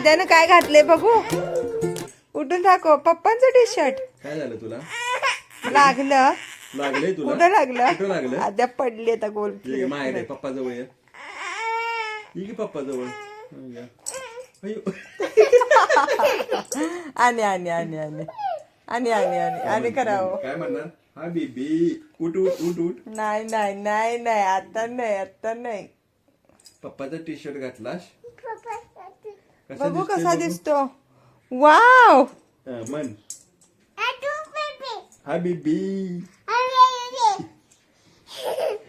आद्यानं काय घातले बघू? उठून दाखव. पप्पांचं टी शर्ट काय झालं तुला? लागलं. लागलंय तुला? कुठं लागलं? कुठं लागलं? आद्या पडली आता गोल ये माहेर आहे पप्पा जवळ ये. ये की पप्पा जवळ. आणि आणि आणि आणि आणि आणि आणि आणि करावं. काय म्हणणार? हा बेबी. उठ उठ उठ उठ. नाही नाही नाही नाही. आता नाही आता नाही. पप्पाचा टी शर्ट घातलास? कसा बघू दिसतोय कसा बघू? दिसतो. वाव! हा, म्हण. हा बेबी.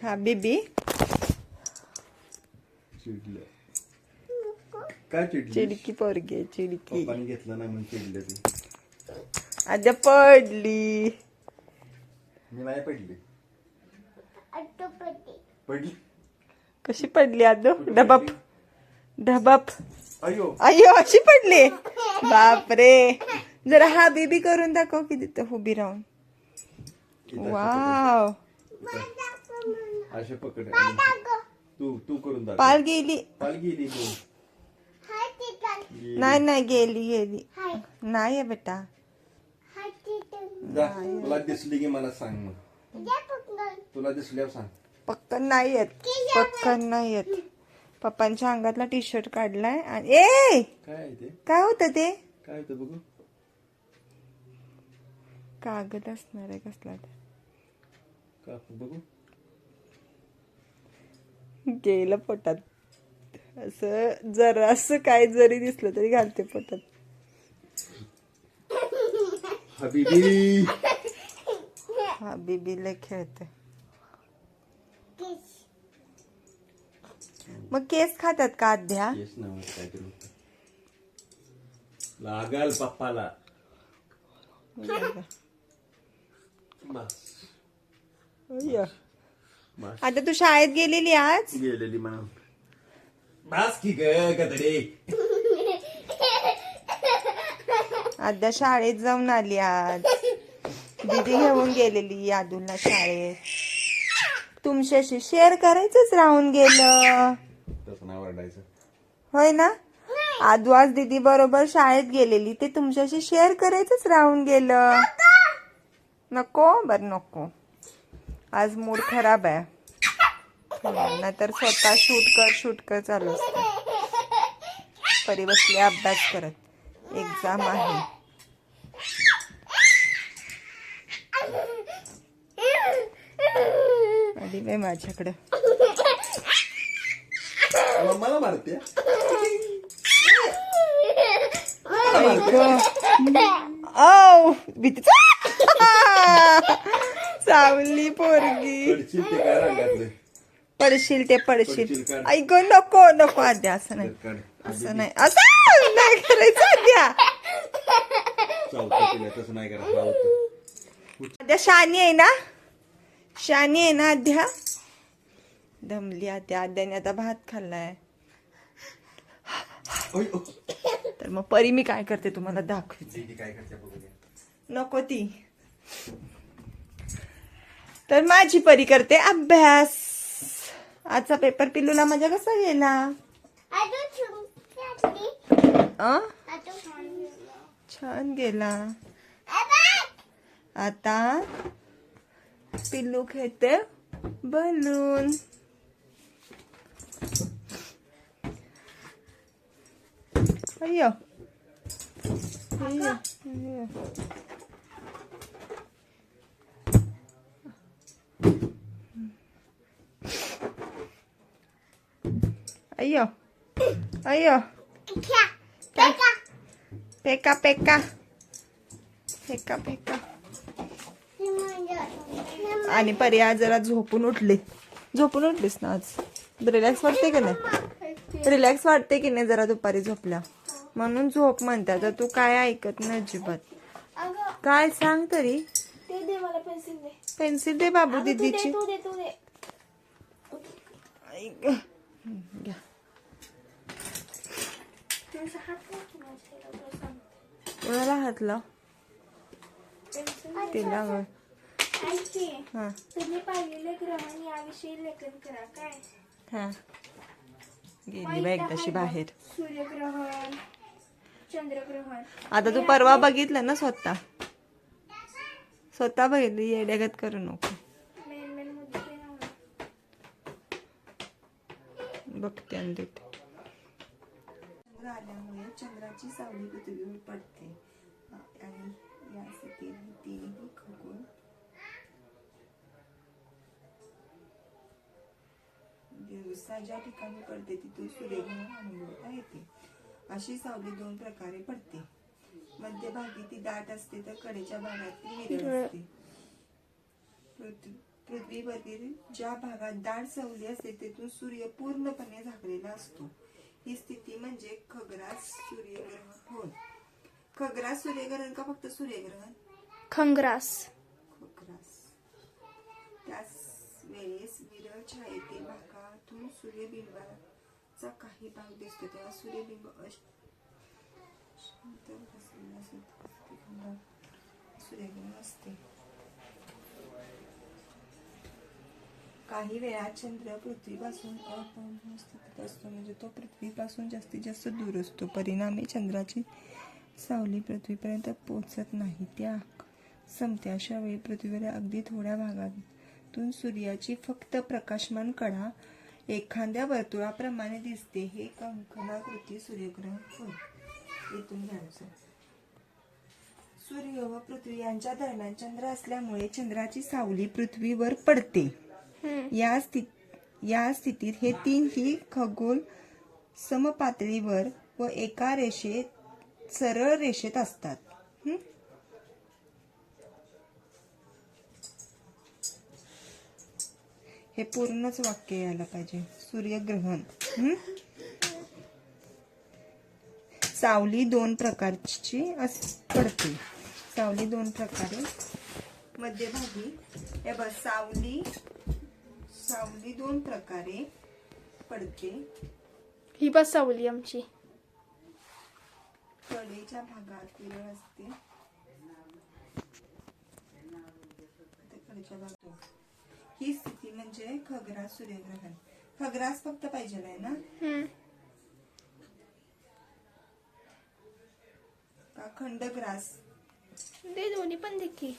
हा बीबी. चिडलं. काय चिडली चिडकी पोरगी आहे, चिडकी. पप्पाने घेतलं नाही म्हणून चिडलं ते. आद्या पडली. मी नाही पडली. पडली. कशी पडली आदो? डबप डबप अयो. अय्यो अशी पडली. बापरे. जरा हा बीबी करून दाखव की तिथं उभी राहून. वाव. असे पकड. तू तू करून दाखव. पाल गेली. पाल गेली तू. नाही नाही गेली गेली. नाही आहे बेटा. जा तुला दिसली की मला सांग मग. तुला दिसल्यावर सांग. पक्कन नाही येत. पक्कन नाही येत. पप्पांच्या अंगातला टी शर्ट काढलाय आणि ए! काय आहे ते? काय होतं ते? काय होतं बघू. कागद असणार आहे कसला तर. काकू बघू? गेलं पोटात. असं जरा असं काय जरी दिसलं तरी घालते पोटात. हबीबी. हा बीबीला खेळते. मग केस खातात का अध्या येस ना काहीतरी होतं. लागल पप्पाला. बस. अय्या. बस. आता तू शाळेत गेलेली आज? गेलेली म्हणा बस की ग अध्या शाळेत जाऊन आली आज. दीदी घेऊन गेलेली यादूला शाळेत. तुमच्याशी शेअर करायचंच राहून गेलं. तसं नाही ओरडायचं. होय ना? आदू आज दीदी बरोबर शाळेत गेलेली. ते तुमच्याशी शेअर करायचंच राहून गेलं. नको? बर नको. आज मूड खराब आहे. नाहीतर स्वतः शूट कर शूट कर चालू असतं. परी बसली अभ्यास करत. एक्झाम आहे. आली बाई मला मारते. औ भीती चावली पोरगी. कडची ते काय रंगातले? पडशील ते पडशील? ऐक नको नको आद्या असं नाही. काढ. असं नाही. असं नाही करायचं आद्या. चालतं तिला तसं नाही करायचं. लावतं. आद्या शानी आहे ना? शानी आहे ना आद्या? दमली आद्या आद्याने आता भात खाल्लाय. तर मग परी मी काय करते तुम्हाला दाखवते. नको ती. तर माझी परी करते अभ्यास. आजचा पेपर पिल्लूला मजा कसा गेला? अ? छान गेला. आता पिल्लू खेळते balloon. Aí, ó. Aí, ó. Aí, ó. Aí, ó. Aí, ó. Peca. Peca, peca. Peca, peca. आणि पर्याय जरा झोपून उठले झोपून उठलीस ना आज रिलॅक्स वाटते की नाही रिलॅक्स वाटते की नाही जरा दुपारी झोपल्या म्हणून झोप म्हणतात. तर तू काय ऐकत नाही अजिबात. काय सांग तरी. पेन्सिल दे. बाबू दिदीची. कोणाला हात लाव? तिला तुम्ही पाहिलेले ग्रहण याविषयी लेखन करा काय? हा. गेली बाई एकदाशी बाहेर. सूर्यग्रहण चंद्रग्रहण. आता तू परवा बघितलं ना स्वतः? स्वतः बघितलं येड्यागत करू नको. बघते आणि देते. चंद्र आल्यामुळे चंद्राची सावली पृथ्वीवर पडते. आणि या स्थितीत तिन्ही खगोल दिवसा ज्या ठिकाणी पडते तिथून सूर्यग्रहण अनुभवता येते. अशी सावली दोन प्रकारे पडते. मध्यभागी ती दाट असते तर कडेच्या भागात ती विरळ असते. पृथ्वी- पृथ्वीवरील ज्या भागात दाट सावली असते तेथून सूर्य पूर्णपणे झाकलेला असतो. ही स्थिती म्हणजे खग्रास सूर्यग्रहण. होय. खग्रास सूर्यग्रहण का फक्त सूर्यग्रहण? खंग्रास. खग्रास. त्याच वेळेस विरळ छायेतील भागातून चा काही भाग दिसतो. तेव्हा सूर्यबिंब अशांत बसलेला असतो. असते काही वेळा चंद्र पृथ्वीपासून अपौर्ण स्थितीत असतो. म्हणजे तो पृथ्वीपासून जास्तीत जास्त दूर असतो. परिणामी चंद्राची सावली पृथ्वीपर्यंत पोचत नाही. त्या संपते अशा वेळी पृथ्वीवर अगदी थोड्या भागातून सूर्याची फक्त प्रकाशमान कडा एखाद्या वर्तुळाप्रमाणे दिसते. हे कंकणाकृती सूर्यग्रहण होय इथून घ्यायचं सूर्य व पृथ्वी यांच्या दरम्यान चंद्र असल्यामुळे चंद्राची सावली पृथ्वीवर पडते. या स्थित या स्थितीत हे तीनही खगोल समपातळीवर व एका रेषेत सरळ रेषेत असतात. हं? पूर्णच वाक्य यायला पाहिजे. सूर्यग्रहण? सावली दोन प्रकारची अस- पडते. सावली दोन प्रकारे. मध्यभागी हे बघ सावली सावली दोन प्रकारे पडते. ही बस सावली आमची. कडेच्या भागात विरळ असते. कडेच्या भागात ही स्थिती म्हणजे खग्रास सूर्यग्रहण. खग्रास फक्त पाहिजे आहे ना? हम्म. का खंडग्रास? ते दोन्ही पण देखी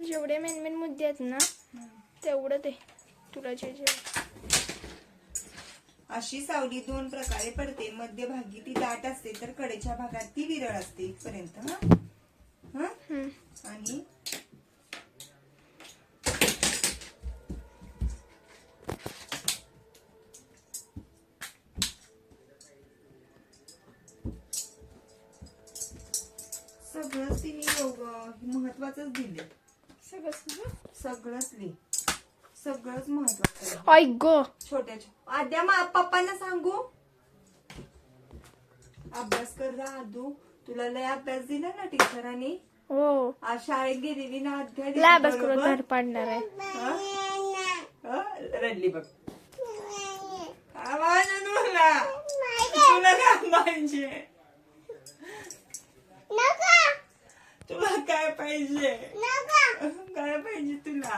जेवढे मेन मेन मुद्दे आहेत ना तेवढं ते तुला जे जे अशी सावली दोन प्रकारे पडते. मध्यभागी ती दाट असते तर कडेच्या भागात ती विरळ असते इथपर्यंत हा? हा. आणि महत्वाचंच दिले सगळं सगळं सगळंच लिह सगळंच महत्वाचं आहे. ऐक गो. छोट्या छो- आद्या मा पप्पांना सांगू? अभ्यास कर रा आदू. तुला लय अभ्यास दिला ना टीचरांनी? हो. आज शाळेत गेलेली ना अध्या लय अभ्यास करून बरोबर? घर पाडणार आहे. हा? हा? रडली बघ. आवाज तुला तुला काय पाहिजे तुला काय पाहिजे. काय पाहिजे तुला.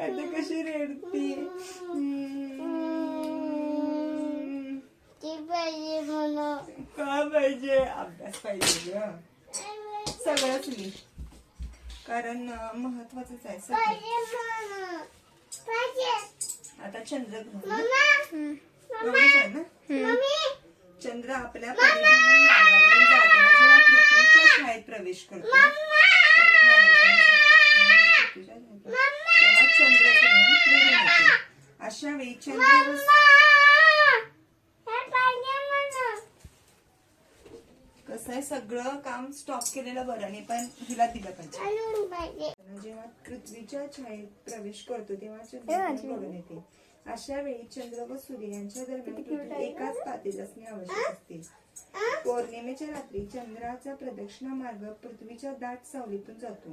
आता कशी रडते? हम्म. का पाहिजे? अभ्यास पाहिजे ग. सगळंच लिह कारण महत्वाचंच आहे सगळं. आता. एवढंच आहे ना? चंद्र आपल्या परिभ्रमण मार्गावरून जेव्हा पृथ्वीच्या शाळेत प्रवेश करतो तेव्हा चंद्रग्रहण पूर्ण होते अशा वेळी चंद्र कसं आहे सगळं काम स्टॉप केलेलं बरं नाही पण हिला दिलं पाहिजे जेव्हा पृथ्वीच्या छायेत प्रवेश करतो तेव्हा चंद्र येते अशा वेळी चंद्र व सूर्य यांच्या दरम्यान एकाच पातेत असणे आवश्यक असते. पौर्णिमेच्या रात्री चंद्राचा प्रदक्षिणा मार्ग पृथ्वीच्या दाट सावलीतून जातो.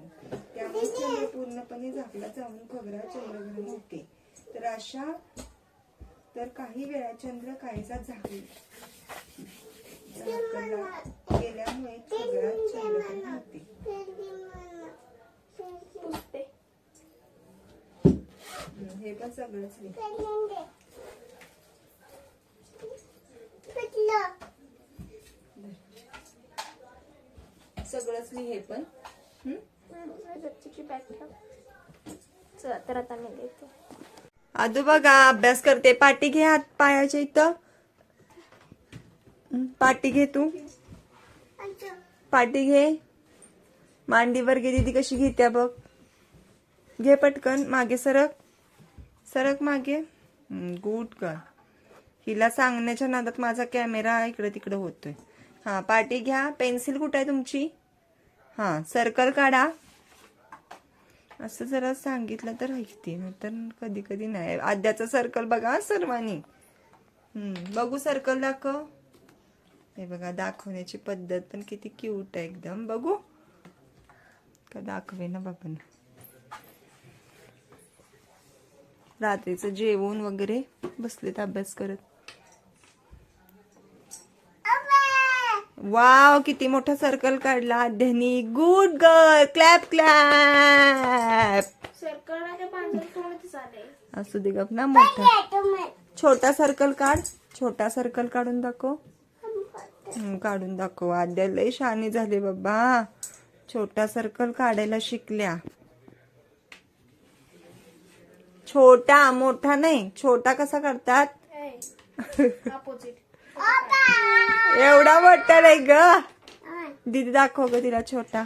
त्यामुळे चंद्र पूर्णपणे झाकला जाऊन खगरा चंद्रग्रहण होते. तर अशा तर काही वेळा चंद्र काहीसा झाकला गेल्यामुळे खगरात चंद्रग्रहण होते. हे पण सगळंच लिह. सगळंच पण. बॅग ठेव चला तर आता मी देते. आदू बघा अभ्यास करते. पाटी घे हात पायाच्या इथं. हं, पाटी घे तू. पाटी घे. मांडीवर घे दीदी कशी घेत्या बघ. घे पटकन मागे सरक. सरक मागे. गुड कर हिला सांगण्याच्या नादात माझा कॅमेरा इकडे तिकडे होतोय. हा पाटी घ्या. पेन्सिल कुठे आहे तुमची? हा सर्कल काढा. असं जरा सांगितलं तर ऐकते. तर कधी कधी नाही. आद्याचं सर्कल बघा सर्वांनी. बघू सर्कल दाखव. हे बघा दाखवण्याची पद्धत पण किती क्यूट आहे एकदम. बघू. का दाखवे ना बाबा रात्रीचं जेवण वगैरे बसलेत अभ्यास करत. वाव किती मोठा सर्कल काढला. आद्यानी गुड गर्ल क्लॅप क्लॅप असू दे गप ना मोठा. छोटा सर्कल काढ. छोटा सर्कल काढून दाखव. काढून दाखव. आद्या लय शहाणी झाले बाबा. छोटा सर्कल काढायला शिकल्या. छोटा मोठा नाही. छोटा कसा काढतात? अपोजिट एवढा मोठा नाही ग. दीदी दाखव ग तिला छोटा.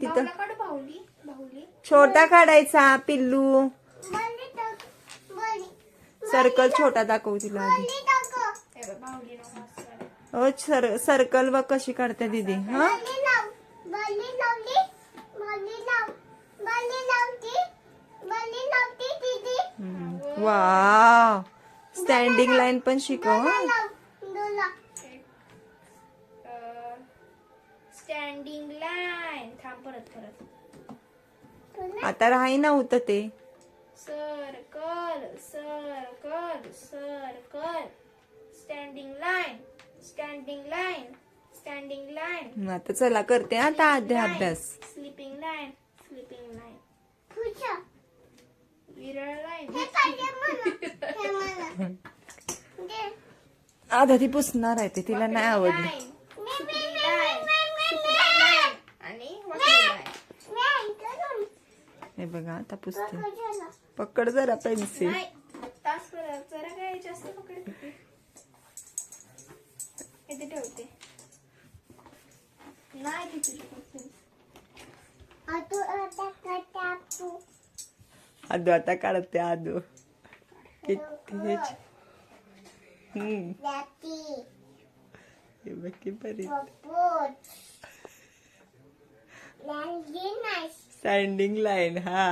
तिथं. छोटा काढायचा पिल्लू. सर्कल छोटा दाखव तिला आधी. हे सर सर्कल बघ कशी काढते दीदी हा? वाव. स्टँडिंग लाईन पण शिकव हं. स्टँडिंग लाईन थांब परत परत. आता राही नव्हतं ते. Circle circle circle standing line standing line standing line आता चला करते हा आता आद्या अभ्यास. स्लिपिंग लाईन स्लिपिंग लाईन आधा ती पुसणार आहे ते तिला नाही आवडली. हे बघा आता पुसते. पकड जरा पेन्सिल. ठेवते नाही आदू आता काढते आदू किती हम्म बरी स्टँडिंग लाईन हा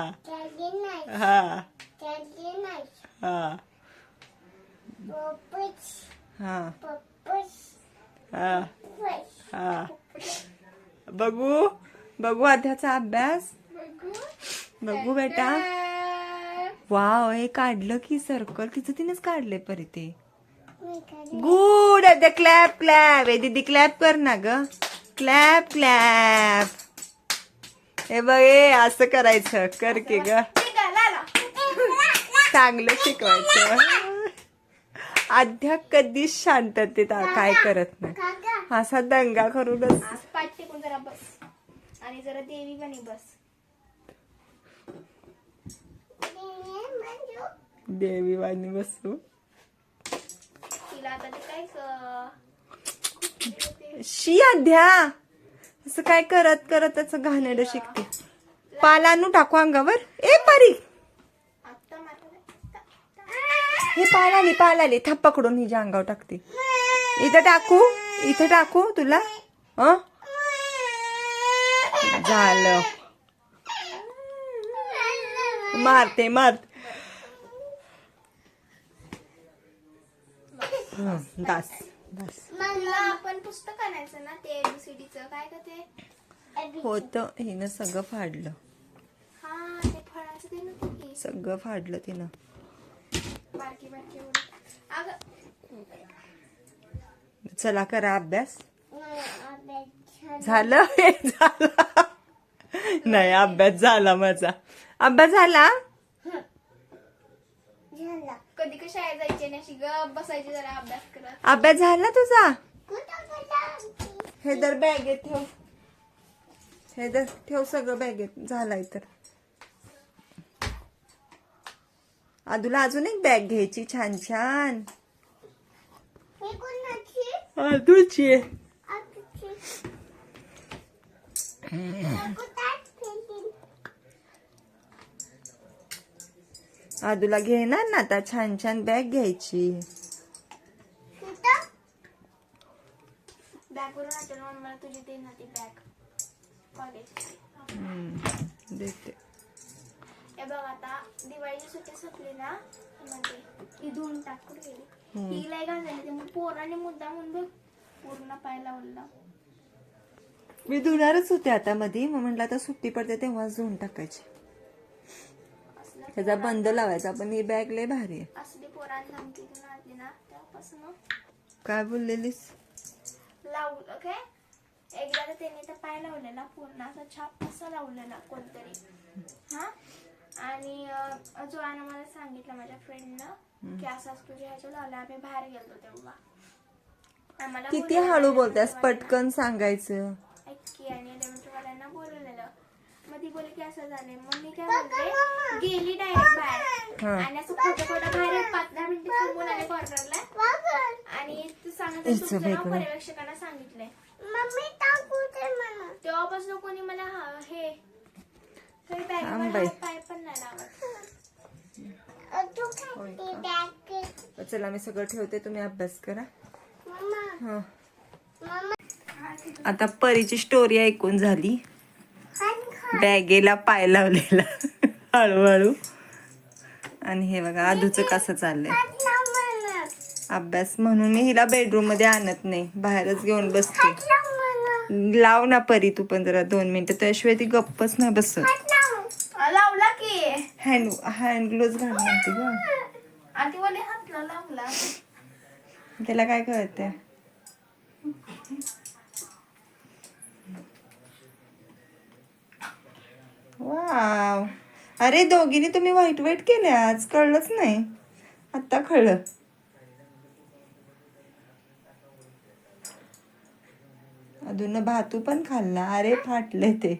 हा हा हा हा हा बघू बघू आध्याचा अभ्यास बघू बेटा वाव हे काढलं की सर्कल तिचं तिनेच काढले परी ते. गुड आता क्लॅप क्लॅप हे दीदी क्लॅप कर ना ग. क्लॅप क्लॅप हे बघ हे असं करायचं. कर की ग. चांगलं शिकवायचं. अध्या कधीच शांततेत काय करत नाही. असा दंगा करूनच आज पाठ टेकून जरा बस. आणि जरा देवी बनी बस. देवी वाणी बसू. शी अध्या असं काय करत करत त्याचं घाणेरडं शिकते. पालानू टाकू अंगावर. ए परी. हे पाल आली पाल आली थाप पकडून हिच्या अंगावर टाकते. इथं टाकू इथं टाकू तुला. अ झालं. मारते मारते. हं, दास. दास. तुला आपण पुस्तक आणायचं ना ते काय का ते? होत हिनं सगळं फाडलं. हा ते फळाचं ते नव्हतं की? सगळं फाडलं तिनं. बारकी बारकी एवढी. अगं. चला करा अभ्यास. झालं. हे झालं. नाही अभ्यास झाला माझा. अभ्यास झाला. कधी कशी शाळेत जायची अशी गप बसायची जरा अभ्यास करत. अभ्यास झाला तुझा? हे दर बॅगेत ठेव. हे दर ठेव सगळं बॅगेत झालाय तर. आदूला अजून एक बॅग घ्यायची. छान छान. आदूची. आदूला घेणार ना आता छान छान बॅग घ्यायची. देते. बघ आता दिवाळीची सुट्टी संपली ना ती धुवून टाकून गेली? मग पोराने मुद्दा म्हणून बघ पूर्ण पाय लावला मी धुणारच होते आता मध्ये मग म्हटलं आता सुट्टी पडते तेव्हाच धुवून टाकायची. त्याचा बंद लावायचा. पण ही बॅग लय भारी आहे. असली पोरांनी धमकी देऊन आणली ना तेव्हापासून काय बोललेलीस? लावलं काय एकदा तर त्यांनी तर पाय लावलेला पूर्ण असा छाप असा लावलेला कोणतरी. हा? आणि अं, जोयानं मला सांगितलं माझ्या फ्रेंडनं की असं असं तुझ्या ह्याच्या लावलं आम्ही बाहेर गेलो तेव्हा. आम्हाला किती हळू बोलतेस. पटकन सांगायचं. ऐक आणि डेव्हलपमेंटवाल्यांना बोलवलेलं. ती बोलली की असं झालंय. मग मी काय म्हणते गेली डायरेक्ट बाहेर. हा. आणि असं खोटं खोटं बाहेर पाच दहा मिनिटं थांबून आले कॉर्नरला आणि तू सांगत इचं तुमचं नाव. पर्यवेक्षकांना सांगितलंय. मम्मी टाकू दे मला तेव्हापासून कोणी मला हा- हे हे बाई. हात पाय पण नाही लावत. चला मी सगळं ठेवते तुम्ही अभ्यास करा. मम्मा. हा. मम्मा. आता परीची स्टोरी ऐकून झाली. हात बॅगेला पाय लावलेला. हळूहळू. आणि हे बघा आधूचं कसं चाललंय. अभ्यास म्हणून मी हिला बेडरूममध्ये आणत नाही. बाहेरच घेऊन बसते. लाव ना परी तू पण जरा दोन मिनिटं. त्याशिवाय ती गप्पच नाही बसत. हँड हँड ग्लोव्ह घाल म्हणते ग. आधी बोले हातला लावला. त्याला काय कळतंय? वाव अरे दोघींनी तुम्ही व्हाईट व्हाईट केले आज. कळलंच नाही. आत्ता कळलं. अजून भातू पण खाल्ला. अरे फाटले ते.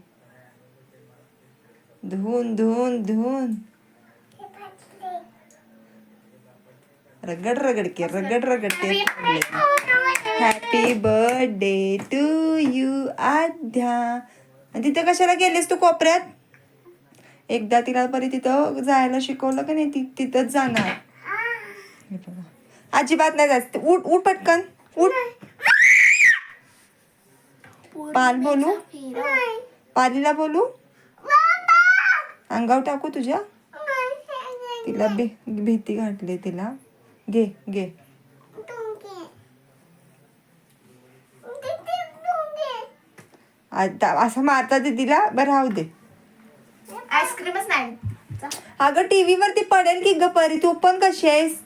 धुवून धुवून धुवून. रगड रगड के रगड रगड के. Happy birthday to you Aadhya आणि तिथं कशाला गेलेस तू कोपऱ्यात? एकदा तिला परी तिथं जायला शिकवलं का नाही ती तिथंच जाणार. अजिबात नाही जायचं. उठ उठ पटकन. उठ. पाल बोलू? पालीला बोलू? अंगावर टाकू तुझ्या? तिला भे भीती घातली तिला. घे घे. आता असं मारता दीदीला बरं राहू दे. आईस्क्रीमच नाही. अगं टीव्ही वरती पडेल की ग परी? तू पण कशी आहेस?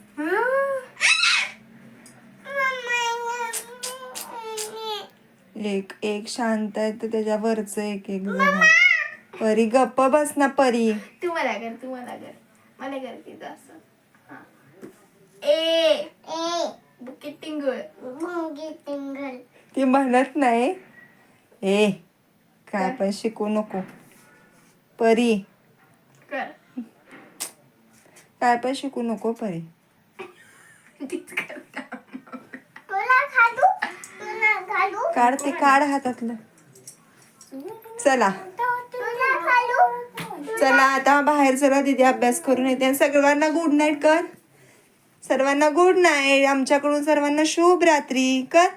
एक एक शांत आहे तर त्याच्या वरच एक एक जण परी गप्प बस ना परी. तू मला कर तू मला कर. मला कर तिथं असं. हा. ए. बुके टिंगळ. ती म्हणत नाही. ए काय? पण शिकू नको. परी. कर. काय पण शिकू नको परी. तीच काढ ते काढ हातातलं. चला. चला आता बाहेर चला तिथे अभ्यास करून येते. आणि सर्वांना गुड नाईट कर. सर्वांना गुड नाईट आमच्याकडून सर्वांना शुभ रात्री. कर.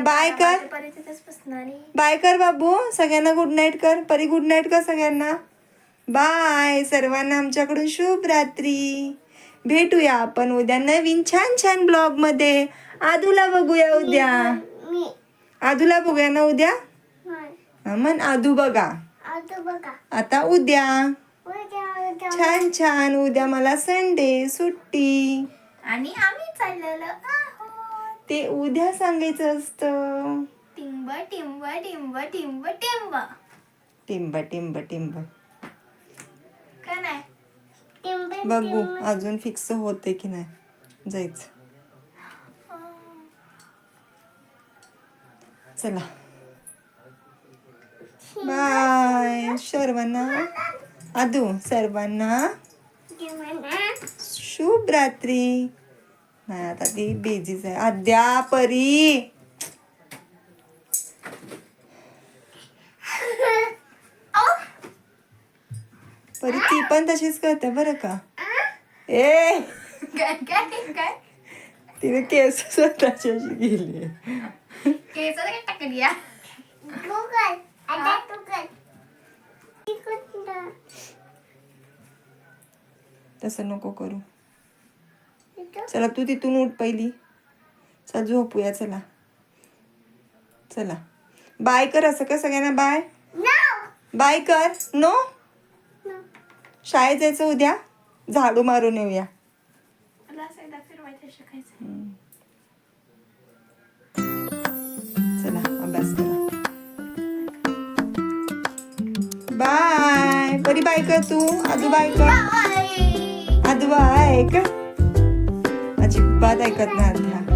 बाय कर. परत तिथंच बसणारी बाय कर बाबू. सगळ्यांना गुड नाईट कर. परी गुड नाईट कर सगळ्यांना. बाय. सर्वांना आमच्याकडून शुभ रात्री. भेटूया आपण उद्या नवीन छान छान ब्लॉगमध्ये. आदूला बघूया उद्या. आदूला बघूया ना उद्या? म्हण आदू बघा. आता उद्या. छान छान. उद्या मला संडे सुट्टी. आणि आम्ही चाललेलो ते उद्या सांगायचं असतं. टिंब टिंब टिंब टिंब टिंब. टिंब टिंब टिंब. का नाही? बघू अजून फिक्स होते की नाही. जायचं. चला. बाय सर्वांना आदू सर्वांना शुभ रात्री. नाही आता ती बिझीच आहे. अद्या परी परी ती पण तशीच करते बरं का? ए! काय काय काय? तिने केस स्वतःची अशी गेली केस काय टाकली या तसं नको करू. चला तू तिथून उठ पहिली. चल झोपूया चला. चला. बाय कर असं का सगळ्यांना बाय? बाय कर. नो शाळेत जायचं उद्या? झाडू मारून येऊया. चला अभ्यास करा. बाय. परी बाय कर तू. आदू बाय कर. आदू बाय कर. अजिबात ऐकत नाही अध्या.